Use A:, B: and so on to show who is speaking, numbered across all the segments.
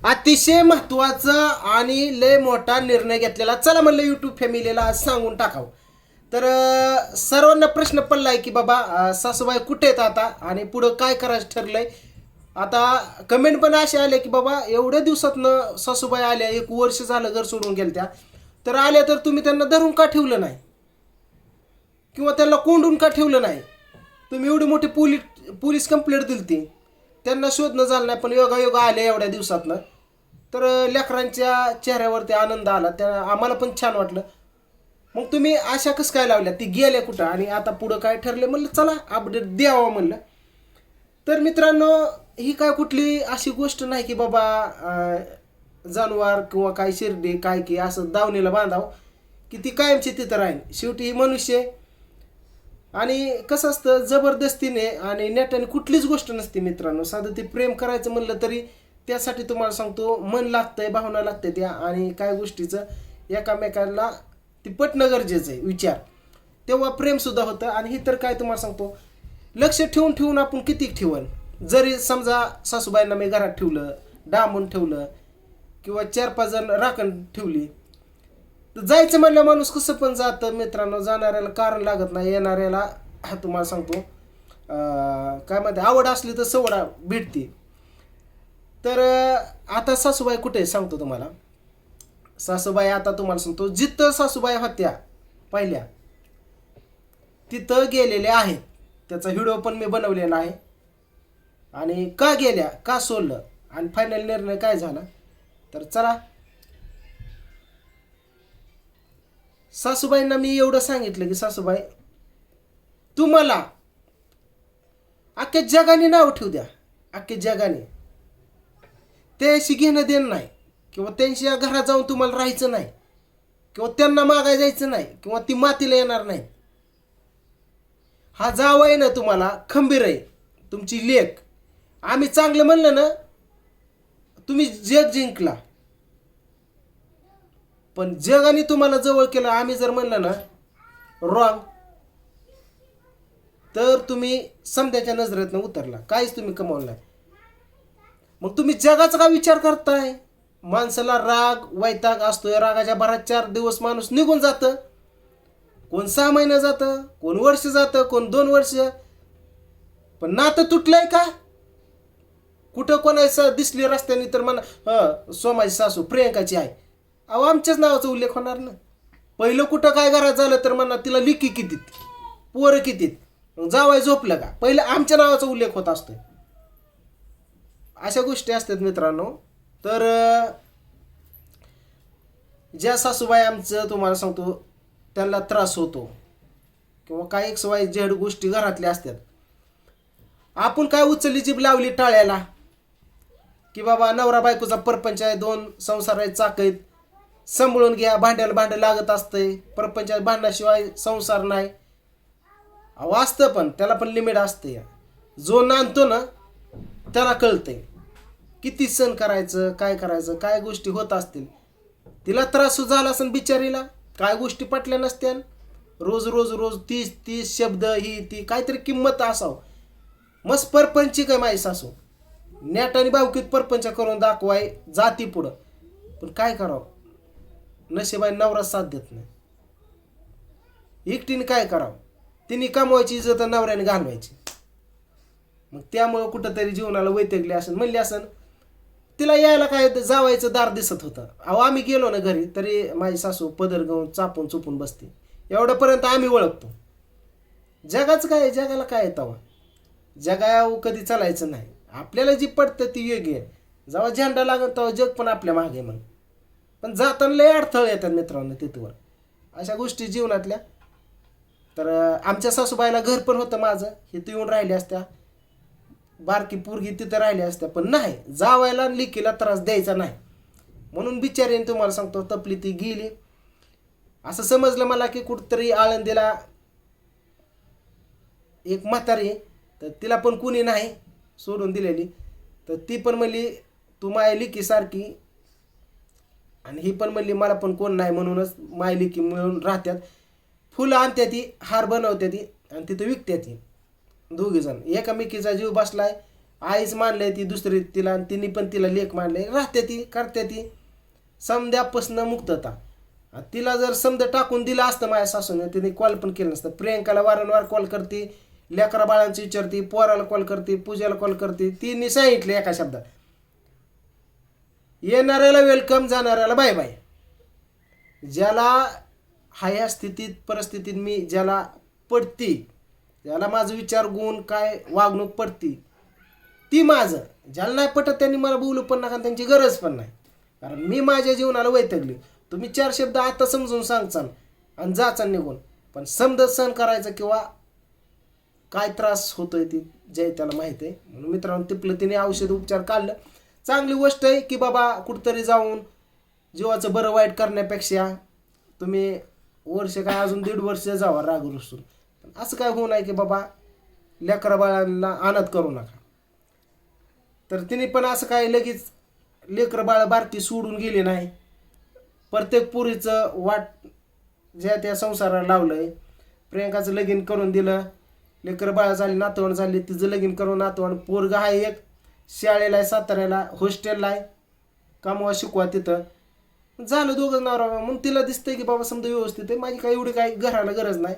A: अतिशय महत्त्वाचा आणि लय मोठा निर्णय घेतलेला. चला म्हणलं युट्यूब फॅमिलीला सांगून टाकावं. तर सर्वांना प्रश्न पडलाय की बाबा सासूबाई कुठे आहेत आता आणि पुढं काय करायचं ठरलंय? आता कमेंट पण असे आले की बाबा एवढ्या दिवसातनं सासूबाई आल्या एक वर्ष झालं घर सोडून गेल्या त्या तर आल्या तर तुम्ही त्यांना धरून का ठेवलं नाही? किंवा त्यांना कोंडून का ठेवलं नाही? तुम्ही एवढी मोठी पोलीस पोलीस कंप्लेंट दिली ती त्यांना शोधणं झालं नाही पण योगा योगा आले एवढ्या दिवसातनं. तर लेकरांच्या चेहऱ्यावरती आनंद आला. त्या आम्हाला पण छान वाटलं. मग तुम्ही आशा कसं काय लावल्या? ती गेल्या कुठं? आणि आता पुढं काय ठरले? म्हणलं चला अपडेट द्यावं म्हणलं. तर मित्रांनो ही काय कुठली अशी गोष्ट नाही की बाबा जानवर किंवा काय शिर्डी काय की असं दावणीला बांधावं की ती कायमची तिथं राहील शेवटी ही मनुष्य आहे. आणि कसं असतं जबरदस्तीने आणि नेटाने कुठलीच गोष्ट नसते मित्रांनो. साधं ते प्रेम करायचं म्हणलं तरी त्यासाठी तुम्हाला सांगतो मन लागतंय भावना लागते त्या आणि काय गोष्टीचं एकामेकाला ती पटणं गरजेचं आहे विचार. तेव्हा प्रेमसुद्धा होतं आणि हे तर काय तुम्हाला सांगतो लक्ष ठेवून ठेवून आपण किती ठेवन जरी समजा सासूबाईंना मी घरात ठेवलं डांबून ठेवलं किंवा चार पाच जण राखण ठेवली जायचं म्हणलं माणूस कसं पण जातं मित्रांनो जाणाऱ्याला कारण लागत नाही येणाऱ्याला तुम्हाला सांगतो काय म्हणते आवड असली तर सवडा भेटते. तर आता सासूबाई कुठे आहे सांगतो तुम्हाला. सासूबाई आता तुम्हाला सांगतो जिथं सासूबाई होत्या पहिल्या तिथं गेलेल्या आहेत. त्याचा व्हिडिओ पण मी बनवलेला आहे. आणि का गेल्या का सोडलं आणि फायनल निर्णय काय झाला? तर चला सासूबाईंना मी एवढं सांगितलं की सासूबाई तुम्हाला अख्ख्या जगाने नाव ठेवू द्या. अख्ख्या जगाने. त्याशी घेणं देणं नाही. किंवा त्यांच्या घरात जाऊन तुम्हाला राहायचं नाही. किंवा त्यांना मागाय जायचं नाही. किंवा ती मातीला येणार नाही. हा जाव आहे ना तुम्हाला खंबीर आहे तुमची लेख. आम्ही चांगलं म्हणलं ना तुम्ही जग जिंकला. पण जगाने तुम्हाला जवळ केलं आम्ही जर म्हणलं ना रॉंग तर तुम्ही समध्याच्या नजरेतनं उतरला. काहीच तुम्ही कमावलं नाही. मग तुम्ही जगाचा का विचार करताय? माणसाला राग वैताग असतोय. रागाच्या भरात चार दिवस माणूस निघून जातं. कोण सहा महिना जातं कोण वर्ष जातं कोण दोन वर्ष. पण नातं तुटलंय का? कुठं कोणाचं दिसली रस्त्याने तर म्हणा हं सोमाची सासू प्रियंकाची आहे अहो आमच्याच नावाचा उल्लेख होणार ना. पहिलं कुठं काय घरात झालं तर म्हणा तिला लिकी कितीत पोरं कितीत मग जावाय झोपलं का? पहिलं आमच्या नावाचा उल्लेख होत असतोय. अशा गोष्टी असतात मित्रांनो. तर ज्या सासूबाई आमचं तुम्हाला सांगतो त्यांना त्रास होतो. किंवा काही एक वाय झेड गोष्टी घरातल्या असतात. आपण काय उचलली जीभ लावली टाळ्याला? की बाबा नवरा बायकोचा परपंच आहे दोन संसार आहेत चाक आहेत. सांभाळून घ्या भांड्याला भांडं लागत असतंय. परपंचात भांडणाशिवाय संसार नाही. अहो असतं पण त्याला पण लिमिट असते. जो नांदतो ना त्याला कळतंय. किती सण करायचं काय करायचं काय गोष्टी होत असतील. तिला त्रास झाला असेल बिचारीला काय गोष्टी पटल्या नसत्या रोज रोज रोज तीस तीस शब्द ही ती काहीतरी किंमत असावं. मस्त परपंची काय माहीस असो. नेट आणि बावकीत परपंच करून दाखवाय जाती पुढं. पण काय करावं? नशिबाई नवरा साथ देत नाही. एकटीने काय करावं? तिने कमवायची इज्जत नवऱ्याने घालवायची. मग त्यामुळं कुठंतरी जीवनाला वैतगली असेल म्हणली असेल तिला यायला काय जावायचं दार दिसत होतं. अहो आम्ही गेलो ना घरी तरी माझी सासू पदर घेऊन चापून चुपून बसते. एवढ्यापर्यंत आम्ही ओळखतो. जगाच काय आहे? जगाला काय येतं जगा कधी चालायचं नाही. आपल्याला जी पडतं ती योग्य आहे. जेव्हा झेंडा लागत तेव्हा जग पण आपल्या मागे मग पण जाताना लय अडथळे येतात मित्रांनो तिथवर. अशा गोष्टी जीवनातल्या. तर आमच्या सासूबाईला घर पण होतं माझं. हे तू येऊन राहिले असत्या. बारकी पोरगी तिथं राहिली असत्या. पण नाही जावायला लिकीला त्रास द्यायचा नाही. म्हणून बिचारीने तुम्हाला सांगतो तपली ती गेली. असं समजलं मला की कुठंतरी आळंदीला एक म्हातारी तर तिला पण कुणी नाही सोडून दिलेली. तर ती पण म्हणली तू माय लिकीसारखी आणि ही पण म्हणली मला पण कोण नाही म्हणूनच माय की मिळून राहत्यात. फुलं आणत्या ती हार बनवत्या ती आणि तिथं विकत्या ती. दोघी जण. एकामेकीचा जीव बसलाय. आईच मानलंय ती दुसरी तिला आणि तिने पण तिला लेख मानलंय राहते ती करते ती. समद्यापासनं मुक्तता. तिला जर समजा टाकून दिलं असतं माझ्या सासूने तिने कॉल पण केलं नसतं. प्रियंकाला वारंवार कॉल करते लेकरा बाळांची विचारते पोराला कॉल करते पूजेला कॉल करते. तिने सांगितलं एका शब्दात येणाऱ्याला वेलकम जाणाऱ्याला बाय बाय ज्याला ह्या स्थितीत परिस्थितीत मी ज्याला पडती ज्याला माझं विचार गुण काय वागणूक पडती ती माझं. ज्याला नाही पटत त्यांनी मला बोलू पण नका त्यांची गरज पण नाही. कारण मी माझ्या जीवनाला वैतगली तुम्ही चार शब्द आता समजून सांगचाल आणि जाचाल निघून. पण समजत सहन करायचं किंवा काय त्रास होतोय ती जे त्याला माहीत आहे. म्हणून मित्रांनो तिपलं तिने औषध उपचार काढलं. चांगली गोष्ट आहे की बाबा कुठंतरी जाऊन जीवाचं बरं वाईट करण्यापेक्षा तुम्ही वर्ष काय अजून दीड वर्ष जावा राग रुसून. पण असं काय होऊ नये की बाबा लेकरा बाळांना अनाथ करू नका. तर तिने पण असं काय लगेच लेकरं बाळ बारकी सोडून गेली नाही. प्रत्येक पुरीचं वाट ज्या त्या संसाराला लावलंय प्रियंकाचं लगीन करून दिलं लेकरं बाळ झाली नातवण झाली तिचं लगीन करून नातवण पोरगा आहे एक शाळेला आहे साताऱ्याला हॉस्टेलला आहे. कामवा शिकवा तिथं. झालं दोघं नवरा मग तिला दिसतंय की बाबा समजा व्यवस्थित आहे. माझी काय एवढी काही घराला गरज नाही.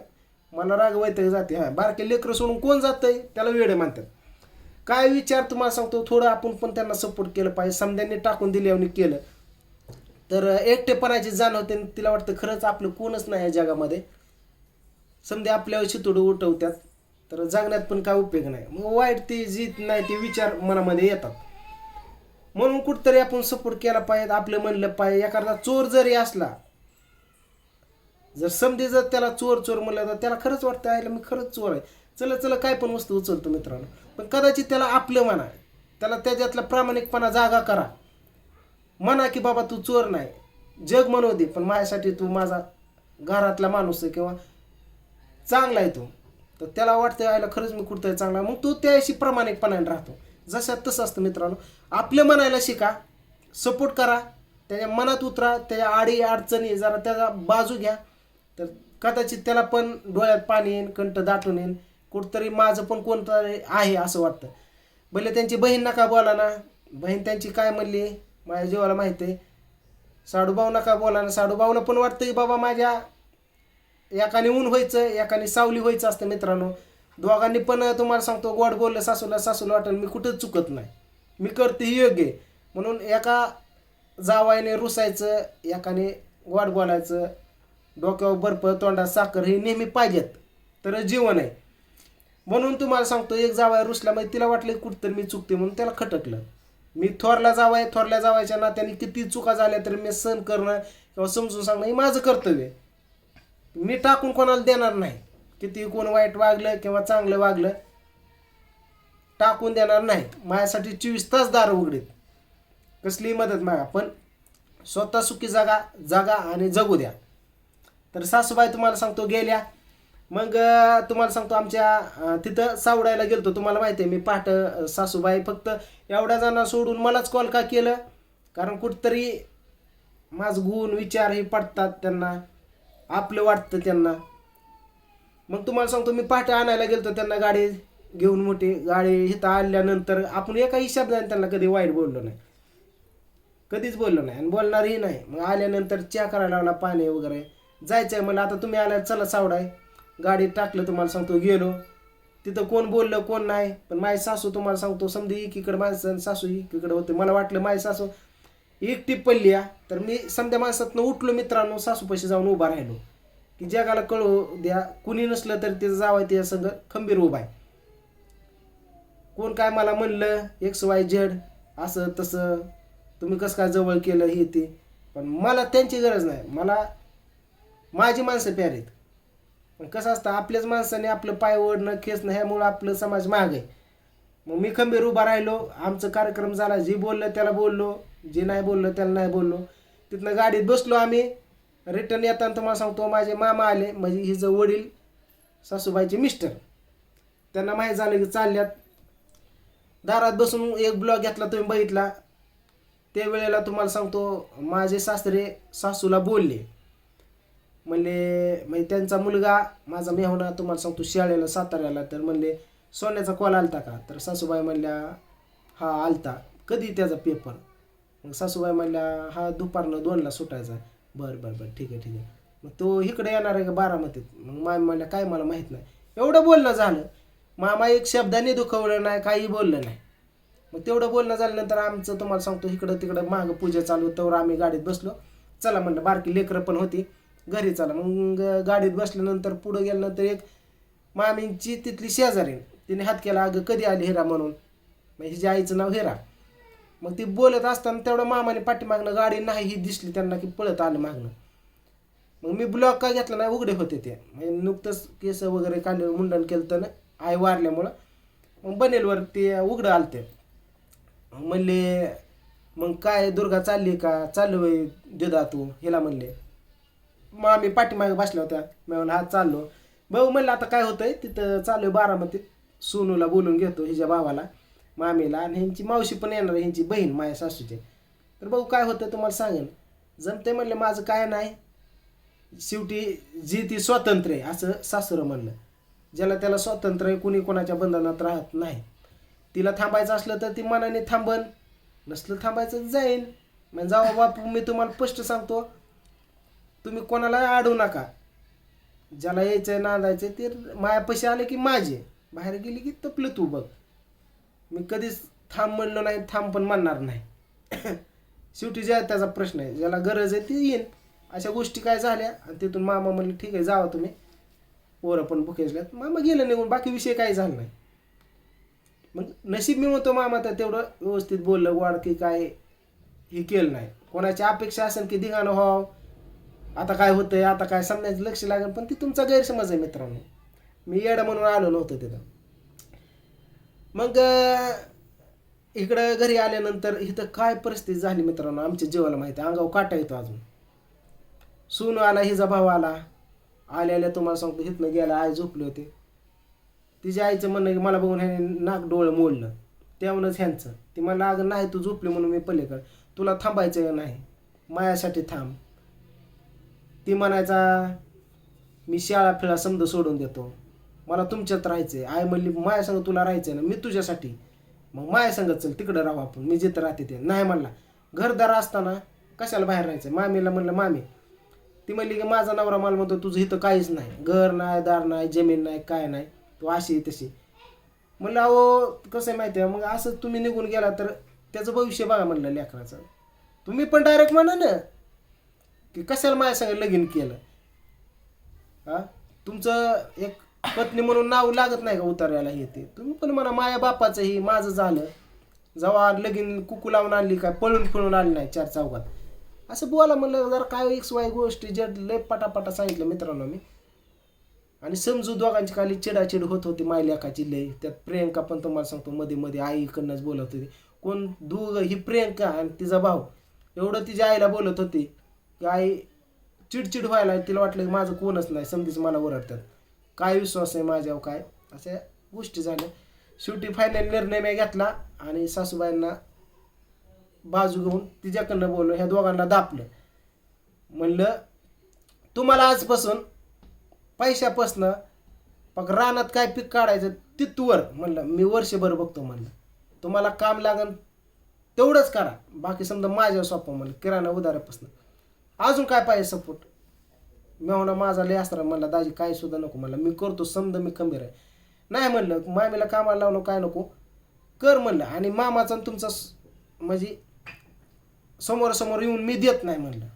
A: मला रागवायचं जाते. हा बारके लेकरं सोडून कोण जातंय? त्याला वेळ म्हणतात काय विचार तुम्हाला सांगतो? थोडं आपण पण त्यांना सपोर्ट केलं पाहिजे. समद्यांनी टाकून दिल्याने केलं. तर एकटेपणाची जाण होते आणि तिला वाटतं खरंच आपलं कोणच नाही या जगामध्ये. समजे आपल्यावर शितोडं उठवतात. तर जगण्यात पण काय उपयोग नाही. मग वाईट ते जीत नाही ते विचार मनामध्ये येतात. म्हणून कुठतरी आपण सपोर्ट केला पाहिजे आपलं म्हणलं पाहिजे. एखादा चोर जरी असला जर समजे जर त्याला चोर चोर म्हणलं तर त्याला खरंच वाटतं आयला मी खरंच चोर आहे. चला चला काय पण वस्तू उचलतो मित्रांनो. पण कदाचित त्याला आपलं म्हणा. त्याला त्याच्यातला प्रामाणिकपणा जागा करा. म्हणा की बाबा तू चोर नाही. जग म्हणू दे पण माझ्यासाठी तू माझा घरातला माणूस आहे किंवा चांगला आहे तू. तर त्याला वाटतं यायला खरंच मी कुठतरी चांगला मग तो त्याशी प्रामाणिकपणाने राहतो. जसं तसं असतं मित्रांनो. आपलं म्हणायला शिका सपोर्ट करा त्याच्या मनात उतरा त्याच्या आडी अडचणी जरा त्याचा बाजू घ्या. तर कदाचित त्याला पण डोळ्यात पाणी येईन कंठ दाटून येईन. कुठतरी माझं पण कोणतरी आहे असं वाटतं. भले त्यांची बहीण नका बोला ना. बहीण त्यांची काय म्हणली? माझ्या जीवाला माहिती आहे. साडूभाऊ नका बोला ना. साडूभाऊनं पण वाटतं की बाबा माझ्या एकाने ऊन व्हायचं एकाने सावली व्हायचं असतं मित्रांनो. दोघांनी पण तुम्हाला सांगतो गोड बोललं सासूला सासूला वाटेल मी कुठंच चुकत नाही. मी करते ही योग्य आहे. म्हणून एका जावायने रुसायचं एकाने गोड बोलायचं. डोक्यावर बर्फ तोंडात साखर हे नेहमी पाहिजेत. तर जीवन आहे. म्हणून तुम्हाला सांगतो एक जावाय रुसल्यामुळे तिला वाटलं कुठंतरी मी चुकते म्हणून त्याला खटकलं. मी थोरला जावाय थोरल्या जावायच्या नात्याने किती चुका झाल्या तरी मी सहन करणं किंवा समजून सांगणं हे माझं कर्तव्य आहे. मी टाकून कोणाला देणार नाही. किती कोण वाईट वागलं किंवा चांगलं वागलं टाकून देणार नाही. माझ्यासाठी चोवीस तास दार उघडीत. कसलीही मदत मागा पण स्वतः सुखी जागा जागा आणि जगू द्या. तर सासूबाई तुम्हाला सांगतो गेल्या. मग तुम्हाला सांगतो आमच्या तिथं सावडायला गेलतो. तुम्हाला माहिती आहे मी पाठ सासूबाई फक्त एवढ्या जणांना सोडून मलाच कॉल का केलं? कारण कुठतरी माझ गुण विचार हे पडतात त्यांना. आपलं वाटतं त्यांना. मग तुम्हाला सांगतो मी पहाटे आणायला गेलतो त्यांना गाडी घेऊन मोठी गाडी इथं आणल्यानंतर आपण एकाही शब्दाने त्यांना कधी वाईट बोललो नाही. कधीच बोललो नाही आणि बोलणारही नाही. मग आल्यानंतर चहा करायला लागला पाणी वगैरे. जायचं आहे मला आता तुम्ही आल्या चला सावडाय. गाडी टाकलं तुम्हाला सांगतो गेलो. तिथं कोण बोललं कोण नाही. पण माझी सासू तुम्हाला सांगतो समधी एकीकडे माणसं सासू एकीकडे होते. मला वाटलं माझी सासू एकटी पडली या तर मी समध्या माणसातनं उठलो मित्रांनो सासूपाशी जाऊन उभा राहिलो. की जगाला कळू द्या कुणी नसलं तरी ते जावं ते संघ खंबीर उभा आहे. कोण काय मला म्हणलं एक्स वाय झेड असं तसं तुम्ही कसं काय जवळ केलं हे ते. पण मला त्यांची गरज नाही. मला माझी माणसं प्यारेत आहेत. पण कसं असतं आपल्याच माणसाने आपलं पाय ओढणं खेचणं ह्यामुळं आपलं समाज महाग आहे. मग मी खंबीर उभा राहिलो आमचा कार्यक्रम झाला जे बोललं त्याला बोललो. जे नाही बोललं त्याला नाही बोललो. तिथनं गाडीत बसलो आम्ही. रिटर्न येताना तुम्हाला सांगतो माझे मामा आले. म्हणजे हिचं वडील सासूबाईचे मिस्टर. त्यांना माहीत झालं की चालल्यात. दारात बसून एक ब्लॉग घेतला तुम्ही बघितला. त्यावेळेला तुम्हाला सांगतो माझे सासरे सासूला बोलले. म्हणले म्हणजे त्यांचा मुलगा माझा मेहना तुम्हाला सांगतो शाळेला साताऱ्याला. तर म्हणले सोन्याचा कॉल आलता का? तर सासूबाई म्हणल्या हा आलता. कधी त्याचा पेपर मग सासूबाई म्हणल्या हा दुपारनं दोनला सुटायचा बरं बरं बरं ठीक आहे ठीक आहे. मग तो इकडे येणार आहे का बारामतीत? मग मामी म्हणल्या काय मला माहीत नाही. एवढं बोलणं झालं. मामा एक शब्दाने दुखवलं नाही काही बोललं नाही. मग तेवढं बोलणं झाल्यानंतर आमचं तुम्हाला सांगतो इकडं तिकडं मागं पूजा चालू तेवढं आम्ही गाडीत बसलो. चला म्हणलं बारकी लेकरं पण होती घरी चला. मग गाडीत बसल्यानंतर पुढं गेल्यानंतर एक मामींची तिथली शेजारी तिने हात केला अगं कधी आली हिरा म्हणून? मग हिच्या आईचं नाव हिरा. मग ती बोलत असताना तेवढं मामाने पाठीमागणं गाडी नाही ही दिसली त्यांना की पळत आलं मागणं मग मी ब्लॉक का घेतला नाही उघडे होते ते. म्हणजे नुकतंच केस वगैरे काढले मुंडन केलं तर आई वारल्यामुळं. मग बनेलवर ते उघडं आलते. म्हणले मग काय दुर्गा चालली का? चालू वय दिदा तू. हिला म्हणले. मग आम्ही पाठीमागे बसल्या होत्या. मी म्हणलं हा चाललो. भाऊ म्हणलं आता काय होतंय? तिथं चालू आहे बारामतीत सोनूला बोलून घेतो हिच्या भावाला. मामीला आणि ह्यांची मावशी पण येणार आहे, ह्यांची बहीण माझ्या सासूची. तर भाऊ काय होतं तुम्हाला सांगेन. जमते म्हणले माझं काय नाही. शेवटी जी ती स्वातंत्र्य आहे असं सासरं म्हणलं ज्याला त्याला स्वातंत्र्य आहे कुणी कोणाच्या बंधनात राहत नाही. तिला थांबायचं असलं तर ती मनाने थांबन. नसलं थांबायचं जाईन. मग जावा बापू मी तुम्हाला स्पष्ट सांगतो. तुम्ही कोणाला अडवू नका. ज्याला यायचंय नांदायचं ते मायापाशी आले की माझे बाहेर गेली की तपलं तू बघ. मी कधीच थांब म्हणलो नाही थांब पण म्हणणार नाही. शेवटी ज्या त्याचा प्रश्न आहे. ज्याला गरज आहे ती येईन. अशा गोष्टी काय झाल्या? आणि तिथून मामा म्हणले ठीक आहे जावा तुम्ही. वर पण भुकेजल्यात मामा गेलं निघून. बाकी विषय काही झाला नाही. मग नशीब मी म्हणतो मामा तर तेवढं व्यवस्थित बोललं वाढ की काय हे केलं नाही. कोणाची अपेक्षा असेल की धिगाणं व्हावं. आता काय होतंय? आता काय? समजायचं लक्ष लागेल. पण ती तुमचा गैरसमज आहे मित्रांनो. मी येडं म्हणून आलो नव्हतं तिथं. मग इकडं घरी आल्यानंतर इथं काय परिस्थिती झाली मित्रांनो? आमच्या जीवाला माहिती आहे. अंगावर काटा येतो अजून. सून आला हिचा भाव आला. आल्या आल्या तुम्हाला सांगतो हिथनं गेला आई झोपले होते. तिच्या आईचं म्हणणं की मला बघून ह्याने नाक डोळं मोडलं. तेव्हाच ह्यांचं. ती मला अगं नाही तू झोपली म्हणून मी पलीकड. तुला थांबायचं नाही? मायासाठी थांब. ती म्हणायचा मी शाळा फिळा समजा सोडून देतो. मला तुमच्यात राहायचंय. आई म्हणली माया संग तुला राहायचंय ना मी तुझ्यासाठी. मग माया संगत चल तिकडं राहू आपण मी जिथं राहते ते. नाही म्हणला. घरदार असताना कशाला बाहेर राहायचं मामीला म्हणलं मामी ती म्हणली की माझा नवरा मला म्हणतो तुझं इथं काहीच नाही. घर नाही दार नाही जमीन नाही काय नाही. तू अशी आहे तशी. म्हणलं अहो कसं आहे माहिती आहे मग असं तुम्ही निघून गेला तर त्याचं भविष्य बघा म्हणलं लेकराचं. तुम्ही पण डायरेक्ट म्हणा ना की कशाला माझ्या संग लगीन केलं? हा तुमचं एक पत्नी म्हणून नाव लागत नाही का उतारायला हे ते? तुम्ही पण म्हणा माया बापाचं हे माझं झालं. जेव्हा लगीन कुकू लावून आणली काय पळून पळून आली नाही चार चौकात असं बोला म्हणलं जरा काय एक्स वाय गोष्टी जे लय पटापटा सांगितलं मित्रांनो मी. आणि समजू दोघांची खाली चिडाचिड होत होती मायलेखाची लय. त्यात प्रियंका पण तुम्हाला सांगतो मध्ये मध्ये आईकडनंच बोलत होती. कोण दोघं ही प्रियंका आणि तिचा भाऊ. एवढं तिच्या आईला बोलत होती. की आई चिडचिड व्हायला तिला वाटलं की माझं कोणच नाही समधीच मला ओरडतात. काय विश्वास आहे माझ्यावर काय? अशा गोष्टी झाल्या. शेवटी फायनल निर्णय मी घेतला आणि सासूबाईंना बाजू घेऊन तिच्याकडनं बोललो ह्या दोघांना दापलं म्हणलं तुम्हाला आजपासून पैशापासनं मग रानात काय पीक काढायचं तिथवर म्हणलं मी वर्षभर बघतो म्हणलं. तुम्हाला काम लागन तेवढंच करा. बाकी समजा माझ्या सोपं म्हणलं किराणा उदारापासून अजून काय पाहिजे सपोर्ट मी म्हणा माझा लय असणार म्हणलं दाजी काय सुद्धा नको म्हणलं. मी करतो समजा मी खंबीर आहे. नाही म्हणलं मामीला कामाला लावलो काय नको? कर म्हणलं. आणि मामाचा आणि तुमचा स- म्हणजे समोरासमोर येऊन मी देत नाही म्हणलं.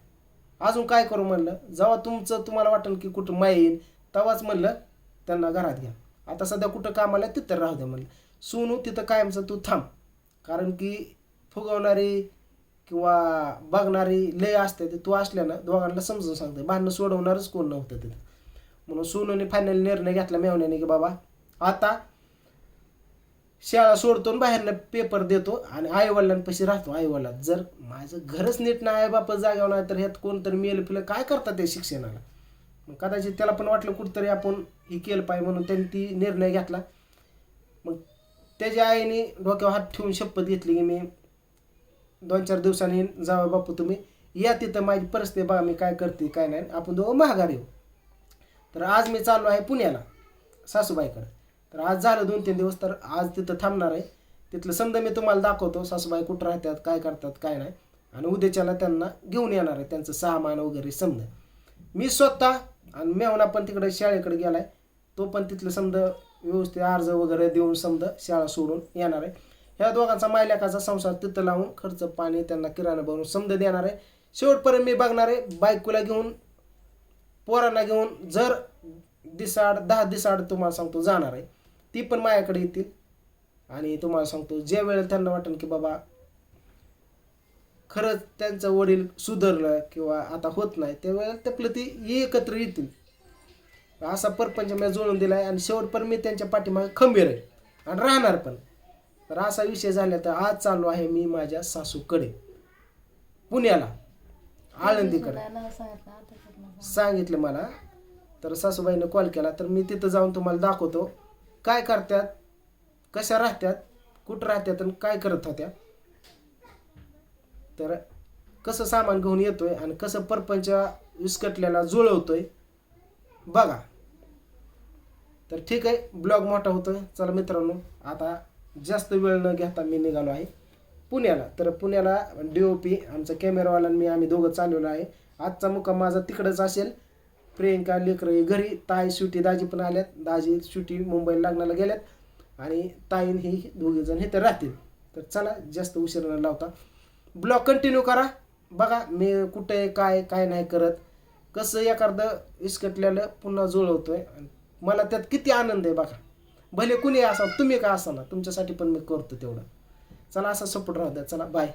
A: अजून काय करू म्हणलं? जेव्हा तुमचं तुम्हाला वाटेल की कुठं माय येईल तेव्हाच म्हणलं त्यांना घरात घ्या. आता सध्या कुठं कामाला तिथं राहू द्या म्हणलं. सोनू तिथं कायमचं तू थांब. कारण की फुगवणारी किंवा बघणारी लय असते ते तू असल्यानं दोघांना समजून सांगते. भांडणं सोडवणारच कोण नव्हतं तिथं. म्हणून सोनूने फायनल निर्णय घेतला मेवण्याने की बाबा आता शाळा सोडतो आणि बाहेरनं पेपर देतो आणि आईवडिलांपाशी राहतो. आईवडिलात जर माझं घरच नीट नाही आई बापा जाग्यावर नाही तर ह्यात कोणतरी मेल फिलं काय करतात ते शिक्षणाला? मग कदाचित त्याला पण वाटलं कुठंतरी आपण हे केलं पाहिजे म्हणून त्यांनी ती निर्णय घेतला. मग त्याच्या आईने डोक्यावर हात ठेवून शपथ घेतली की मी दोन चार दिवसांनी जावा बापू तुम्ही. या तिथं माझी परिस्थिती बघा मी काय करते काय नाही. आपण दोघं महागार येऊ हो. तर आज मी चाललो आहे पुण्याला सासूबाईकडे. तर आज झालं दोन तीन दिवस तर आज तिथं थांबणार आहे. तिथलं समजा मी तुम्हाला दाखवतो सासूबाई कुठं राहतात काय करतात काय नाही. आणि उद्याच्याला त्यांना घेऊन येणार आहे त्यांचं सामान वगैरे समजा मी स्वतः आणि मेवना पण तिकडे शाळेकडे आहे तो पण तिथलं समजा व्यवस्थित अर्ज वगैरे देऊन समजा शाळा सोडून येणार आहे. ह्या दोघांचा मायल्याकाचा संसार तिथं लावून खर्च पाणी त्यांना किराणा भरून समज देणार आहे. शेवटपर्यंत मी बघणार आहे बायकोला घेऊन पोरांना घेऊन जर दिसाड दहा दिसाड तुम्हाला सांगतो जाणार आहे. ती पण माझ्याकडे येतील. आणि तुम्हाला सांगतो ज्या वेळेला त्यांना वाटेल की बाबा खरंच त्यांचं वडील सुधारलं किंवा आता होत नाही त्यावेळेला त्यापलं ती एकत्र येतील. असा परपंच मी जुळून आहे आणि शेवटपर्यंत मी त्यांच्या पाठीमागे खंबीर आहे. आणि राहणार पण. तर असा विषय झाला तर आज चालू आहे मी माझ्या सासूकडे. पुण्याला. आळंदीकडे. सांगितलं मला. तर सासूबाईनं कॉल केला तर मी तिथं जाऊन तुम्हाला दाखवतो. काय करतात कशा राहत्यात? कुठं राहत्यात आणि काय करत होत्या? तर कसं सामान घेऊन येतोय आणि कसं परपंच विस्कटलेला जुळवतोय बघा. तर ठीक आहे ब्लॉग मोठा होतोय. चला मित्रांनो आता जास्त वेळ न घेता मी निघालो आहे पुण्याला. तर पुण्याला डी ओ पी आमचा कॅमेरावाला मी आम्ही दोघं चालवलो आहे. आजचा मुक्काम माझा तिकडंच असेल. प्रियंका लेकर घरी ताई सुटी दाजी पण आल्यात. दाजी सुटी मुंबईला लग्नाला गेल्यात. आणि ताईन ही दोघे जण तर राहतील. तर चला जास्त उशीर न लावता. ब्लॉग कंटिन्यू करा. बघा मी कुठे काय काय नाही करत. कसं एखादं इसकटलेलं पुन्हा जुळवतोय. मला त्यात किती आनंद आहे बघा. भले कुणी असा तुम्ही का असा ना? तुमच्यासाठी पण मी करतो तेवढं. चला असा सपोर्ट राहू द्या. चला बाय